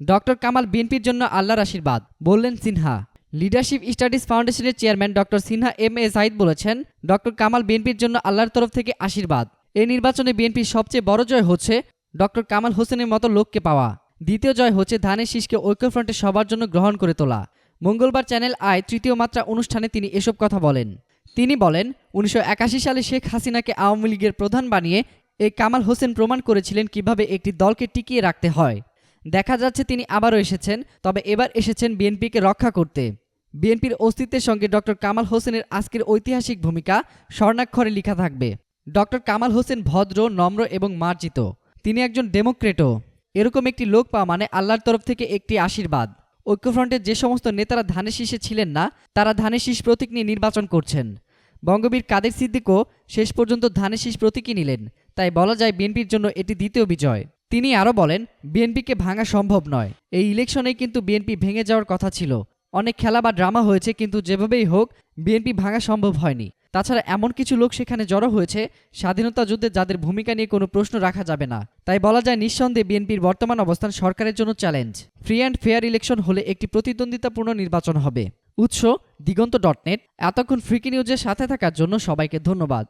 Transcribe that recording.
Doctor Kamal বিএনপির জন্য আল্লাহর আশীর্বাদ, বললেন সিনহা। লিডারশিপ স্টাডিজ ফাউন্ডেশনের chairman doctor Sinha M A Sayeed বলেছেন, ডক্টর কামাল বিএনপির জন্য আল্লাহর তরফ থেকে আশীর্বাদ। এই নির্বাচনে বিএনপির সবচেয়ে বড় জয় হচ্ছে ডক্টর কামাল হোসেনের মতো লোককে পাওয়া। দ্বিতীয় জয় হচ্ছে ধানের শীষকে ঐক্যফ্রন্টে সবার জন্য গ্রহণ করে তোলা। মঙ্গলবার চ্যানেল আয় তৃতীয় মাত্রা অনুষ্ঠানে তিনি এসব কথা বলেন। তিনি বলেন, উনিশশো একাশি সালে শেখ হাসিনাকে আওয়ামী লীগের প্রধান বানিয়ে এই কামাল হোসেন প্রমাণ করেছিলেন কীভাবে একটি দলকে টিকিয়ে রাখতে হয়। দেখা যাচ্ছে তিনি আবারও এসেছেন, তবে এবার এসেছেন বিএনপিকে রক্ষা করতে। বিএনপির অস্তিত্বের সঙ্গে ডক্টর কামাল হোসেনের আজকের ঐতিহাসিক ভূমিকা স্বর্ণাক্ষরে লেখা থাকবে। ডক্টর কামাল হোসেন ভদ্র, নম্র এবং মার্জিত। তিনি একজন ডেমোক্রেটও। এরকম একটি লোক পাওয়া মানে আল্লাহর তরফ থেকে একটি আশীর্বাদ। ঐক্যফ্রন্টের যে সমস্ত নেতারা ধানের শীষে ছিলেন না, তারা ধানের শীষ প্রতীক নিয়ে নির্বাচন করছেন। বঙ্গবীর কাদের সিদ্দিকও শেষ পর্যন্ত ধানের শীষ প্রতীকই নিলেন। তাই বলা যায় বিএনপির জন্য এটি দ্বিতীয় বিজয়। তিনি আরও বলেন, বিএনপিকে ভাঙা সম্ভব নয়। এই ইলেকশনেই কিন্তু বিএনপি ভেঙে যাওয়ার কথা ছিল। অনেক খেলা বা ড্রামা হয়েছে, কিন্তু যেভাবেই হোক, বিএনপি ভাঙা সম্ভব হয়নি। তাছাড়া এমন কিছু লোক সেখানে জড়ো হয়েছে, স্বাধীনতা যুদ্ধে যাদের ভূমিকা নিয়ে কোনো প্রশ্ন রাখা যাবে না। তাই বলা যায় নিঃসন্দেহে বিএনপির বর্তমান অবস্থান সরকারের জন্য challenge. Free and fair election হলে একটি প্রতিদ্বন্দ্বিতাপূর্ণ নির্বাচন হবে। উৎস, দিগন্ত ডট নেট। এতক্ষণ ফ্রিকি নিউজের সাথে থাকার জন্য সবাইকে ধন্যবাদ।